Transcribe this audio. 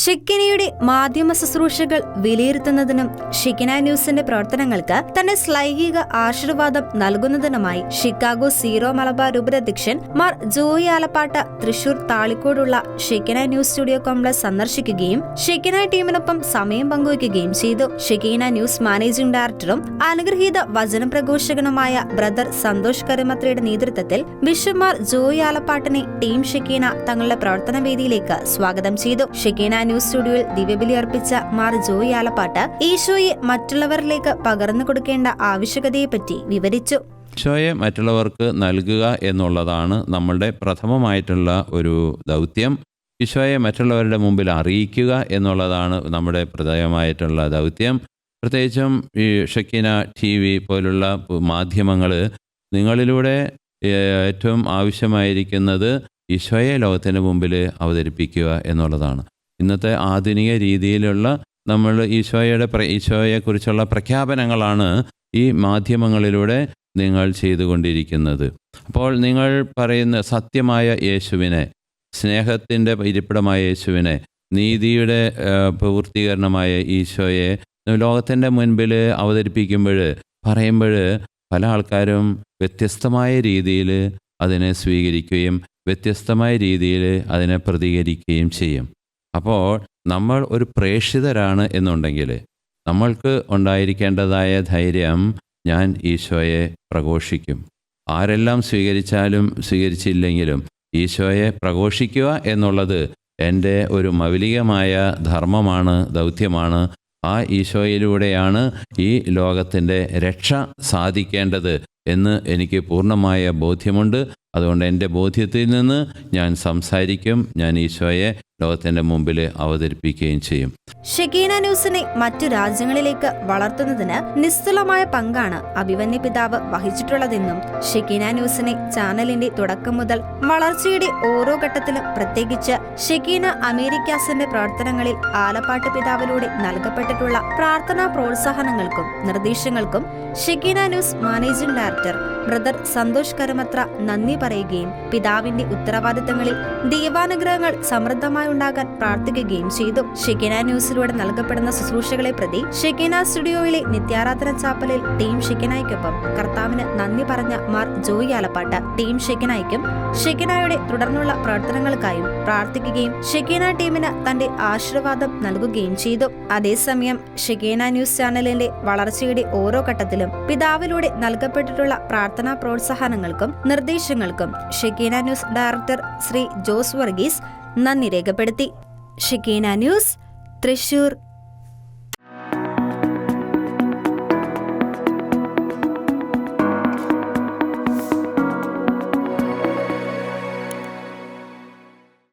ഷിക്കിനയുടെ മാധ്യമ ശുശ്രൂഷകൾ വിലയിരുത്തുന്നതിനും ഷിക്കിന ന്യൂസിന്റെ പ്രവർത്തനങ്ങൾക്ക് തന്റെ ശ്ലൈംഗിക ആശീർവാദം നൽകുന്നതിനുമായി ഷിക്കാഗോ സീറോ മലബാർ ഉപരധ്യക്ഷൻ മാർ ജോയി ആലപ്പാട്ട തൃശൂർ താളിക്കോടുള്ള ഷിക്കിന ന്യൂസ് സ്റ്റുഡിയോ കോംപ്ലക്സ് സന്ദർശിക്കുകയും ഷിക്കിന ടീമിനൊപ്പം സമയം പങ്കുവയ്ക്കുകയും ചെയ്തു. ഷിക്കിന ന്യൂസ് മാനേജിംഗ് ഡയറക്ടറും അനുഗ്രഹീത വചന പ്രഘോഷകനുമായ ബ്രദർ സന്തോഷ് കരുമത്രയുടെ നേതൃത്വത്തിൽ ബിഷപ്പ്മാർ ജോയി ആലപ്പാട്ടിനെ ടീം ഷിക്കീന തങ്ങളുടെ പ്രവർത്തന വേദിയിലേക്ക് സ്വാഗതം ചെയ്തു. ഷിക്കീന ന്യൂസ് സ്റ്റുഡിയോയിൽ ദിവ്യബലി അർപ്പിച്ച മാർ ജോയി ആലപ്പാട്ട് ഈശോയെ മറ്റുള്ളവരിലേക്ക് പകർന്നു കൊടുക്കേണ്ട ആവശ്യകതയെപ്പറ്റി വിവരിച്ചു. ഈശോയെ മറ്റുള്ളവർക്ക് നൽകുക എന്നുള്ളതാണ് നമ്മളുടെ പ്രഥമമായിട്ടുള്ള ഒരു ദൗത്യം. ഈശോയെ മറ്റുള്ളവരുടെ മുമ്പിൽ അറിയിക്കുക എന്നുള്ളതാണ് നമ്മുടെ പ്രധാനമായിട്ടുള്ള ദൗത്യം. പ്രത്യേകിച്ചും ഈ ഷക്കിന ടി വി പോലുള്ള മാധ്യമങ്ങൾ നിങ്ങളിലൂടെ ഏറ്റവും ആവശ്യമായിരിക്കുന്നത് ഈശോയെ ലോകത്തിന് മുമ്പിൽ അവതരിപ്പിക്കുക എന്നുള്ളതാണ്. ഇന്നത്തെ ആധുനിക രീതിയിലുള്ള നമ്മൾ ഈശോയുടെ പ്ര ഈശോയെക്കുറിച്ചുള്ള പ്രഖ്യാപനങ്ങളാണ് ഈ മാധ്യമങ്ങളിലൂടെ നിങ്ങൾ ചെയ്തുകൊണ്ടിരിക്കുന്നത്. അപ്പോൾ നിങ്ങൾ പറയുന്ന സത്യമായ യേശുവിനെ സ്നേഹത്തിന്റെ ഇരിപ്പിടമായ യേശുവിനെ നീതിയുടെ പൂർത്തീകരണമായ ഈശോയെ ലോകത്തിന്റെ മുൻപിൽ അവതരിപ്പിക്കുമ്പോൾ പറയുമ്പോൾ പല ആൾക്കാരും വ്യത്യസ്തമായ രീതിയിൽ അതിനെ സ്വീകരിക്കുകയും വ്യത്യസ്തമായ രീതിയിൽ അതിനെ പ്രതികരിക്കുകയും ചെയ്യും. അപ്പോൾ നമ്മൾ ഒരു പ്രേക്ഷിതരാണ് എന്നുണ്ടെങ്കിൽ നമ്മൾക്ക് ഉണ്ടായിരിക്കേണ്ടതായ ധൈര്യം ഞാൻ ഈശോയെ പ്രഘോഷിക്കും. ആരെല്ലാം സ്വീകരിച്ചാലും സ്വീകരിച്ചില്ലെങ്കിലും ഈശോയെ പ്രഘോഷിക്കുക എന്നുള്ളത് എന്റെ ഒരു മൗലികമായ ധർമ്മമാണ് ദൗത്യമാണ്. ആ ഈശോയിലൂടെയാണ് ഈ ലോകത്തിന്റെ രക്ഷ സാധിക്കേണ്ടത് എന്ന് എനിക്ക് പൂർണമായ ബോധ്യമുണ്ട്. അതുകൊണ്ട് എന്റെ ബോധ്യത്തിൽ നിന്ന് ഞാൻ സംസാരിക്കും ഞാൻ ഈശോയെ ലോകത്തിന്റെ മുമ്പിൽ അവതരിപ്പിക്കുകയും ചെയ്യും. ഷെഗീന ന്യൂസിനെ മറ്റു രാജ്യങ്ങളിലേക്ക് വളർത്തുന്നതിന് നിസ്തുലമായ പങ്കാണ് അഭിമന്യ പിതാവ് വഹിച്ചിട്ടുള്ളതെന്നും ഷെഗീന ന്യൂസിനെ ചാനലിന്റെ തുടക്കം മുതൽ വളർച്ചയുടെ ഓരോ ഘട്ടത്തിലും പ്രത്യേകിച്ച് ഷെഗീന അമേരിക്കാസിന്റെ പ്രവർത്തനങ്ങളിൽ ആലപ്പാട്ട് പിതാവിലൂടെ നൽകപ്പെട്ടിട്ടുള്ള പ്രാർത്ഥനാ പ്രോത്സാഹനങ്ങൾക്കും നിർദ്ദേശങ്ങൾക്കും Shekinah news managing director brother Santhosh Karamathra നന്ദി പറയുകയും പിതാവിന്റെ ഉത്തരവാദിത്തങ്ങളിൽ ദൈവാനുഗ്രഹങ്ങൾ സമൃദ്ധമായി ഉണ്ടാകാൻ പ്രാർത്ഥിക്കുകയും ചെയ്തു. ഷെക്കിന ന്യൂസിലൂടെ നൽകപ്പെടുന്ന ശുശ്രൂഷകളെ പ്രതി ഷെക്കിന സ്റ്റുഡിയോയിലെ നിത്യാരാധന ചാപ്പലിൽ ടീം ഷെഗിനായ്ക്കൊപ്പം കർത്താവിന് നന്ദി പറഞ്ഞ മാർ ജോയി ആലപ്പാട്ട്. ടീം ഷെക്കിനായ്ക്കും ഷെക്കിനായുടെ തുടർന്നുള്ള പ്രവർത്തനങ്ങൾക്കായും പ്രാർത്ഥിക്കുകയും ഷെക്കീന ടീമിന് തന്റെ ആശീർവാദം നൽകുകയും ചെയ്തു. അതേസമയം ഷെക്കീന ന്യൂസ് ചാനലിന്റെ വളർച്ചയുടെ ഓരോ ഘട്ടത്തിലും പിതാവിലൂടെ നൽകപ്പെട്ടിട്ടുള്ള പ്രാർത്ഥനാ പ്രോത്സാഹനങ്ങൾക്കും നിർദ്ദേശങ്ങൾക്കും ഷെക്കീന ന്യൂസ് ഡയറക്ടർ ശ്രീ ജോസ് വർഗീസ് നന്ദി രേഖപ്പെടുത്തി. ഷെക്കീന ന്യൂസ് തൃശൂർ.